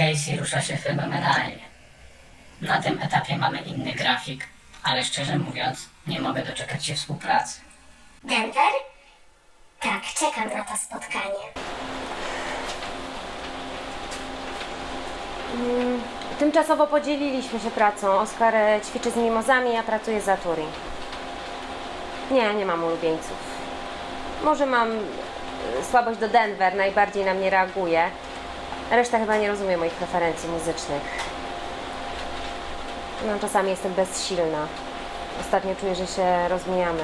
Lacey rusza się fenomenalnie. Na tym etapie mamy inny grafik, ale szczerze mówiąc, nie mogę doczekać się współpracy. Denver? Tak, czekam na to spotkanie. Tymczasowo podzieliliśmy się pracą. Oskar e, ćwiczy z mimozami, ja pracuję za Turi. Nie, nie mam ulubieńców. Może mam e, słabość do Denver, najbardziej na mnie reaguje. Reszta chyba nie rozumie moich preferencji muzycznych. No, czasami jestem bezsilna. Ostatnio czuję, że się rozmijamy.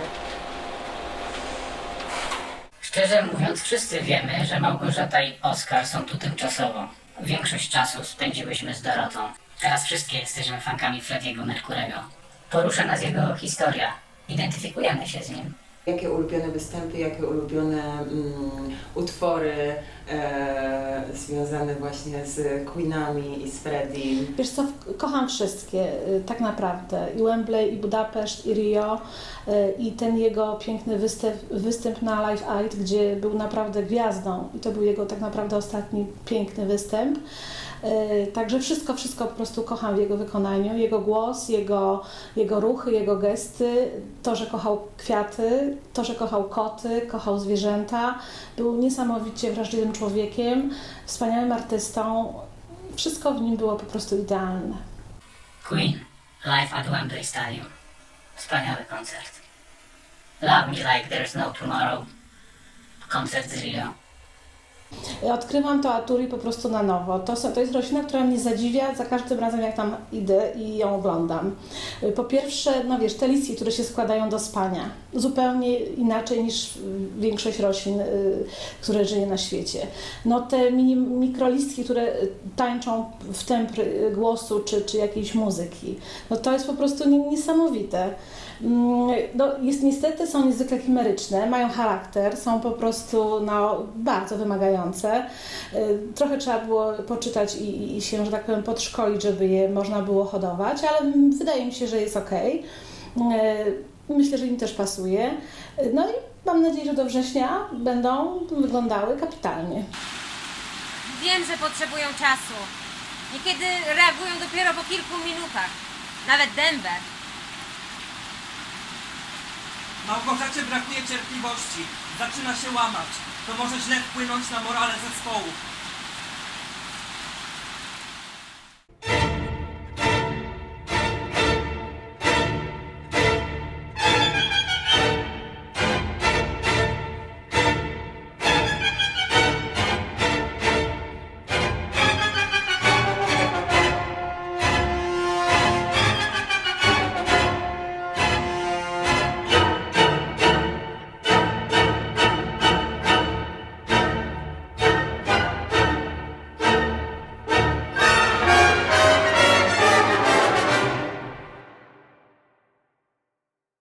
Szczerze mówiąc, wszyscy wiemy, że Małgorzata i Oskar są tu tymczasowo. Większość czasu spędziłyśmy z Dorotą. Teraz wszystkie jesteśmy fankami Frediego Merkurego. Porusza nas jego historia. Identyfikujemy się z nim. Jakie ulubione występy, jakie ulubione mm, utwory e, związane właśnie z Queenami i z Freddie. Wiesz co, kocham wszystkie, y, tak naprawdę. I Wembley, i Budapeszt, i Rio, y, i ten jego piękny występ, występ na Live Aid, gdzie był naprawdę gwiazdą. I to był jego tak naprawdę ostatni piękny występ. Y, Także wszystko, wszystko po prostu kocham w jego wykonaniu. Jego głos, jego, jego ruchy, jego gesty, to, że kochał kwiaty, to, że kochał koty, kochał zwierzęta. Był niesamowicie wrażliwym człowiekiem, wspaniałym artystą. Wszystko w nim było po prostu idealne. Queen, live at Wembley Stadium. Wspaniały koncert. Love Me Like There's No Tomorrow. Koncert z Rio. Odkrywam to Aturi po prostu na nowo. To, to jest roślina, która mnie zadziwia za każdym razem, jak tam idę i ją oglądam. Po pierwsze, no wiesz, te listki, które się składają do spania. Zupełnie inaczej niż większość roślin, y, które żyje na świecie. No te mini, mikrolistki, które tańczą w tempry y, głosu czy, czy jakiejś muzyki. No to jest po prostu nie- niesamowite. Mm, No, jest, niestety są niezwykle chimeryczne, mają charakter, są po prostu no, bardzo wymagające. Y, Trochę trzeba było poczytać i, i się, że tak powiem, podszkolić, żeby je można było hodować, ale wydaje mi się, że jest ok. Myślę, że im też pasuje. Y, No i mam nadzieję, że do września będą wyglądały kapitalnie. Wiem, że potrzebują czasu. Niekiedy reagują dopiero po kilku minutach. Nawet Denver. Małgorzacie brakuje cierpliwości. Zaczyna się łamać. To może źle wpłynąć na morale zespołu.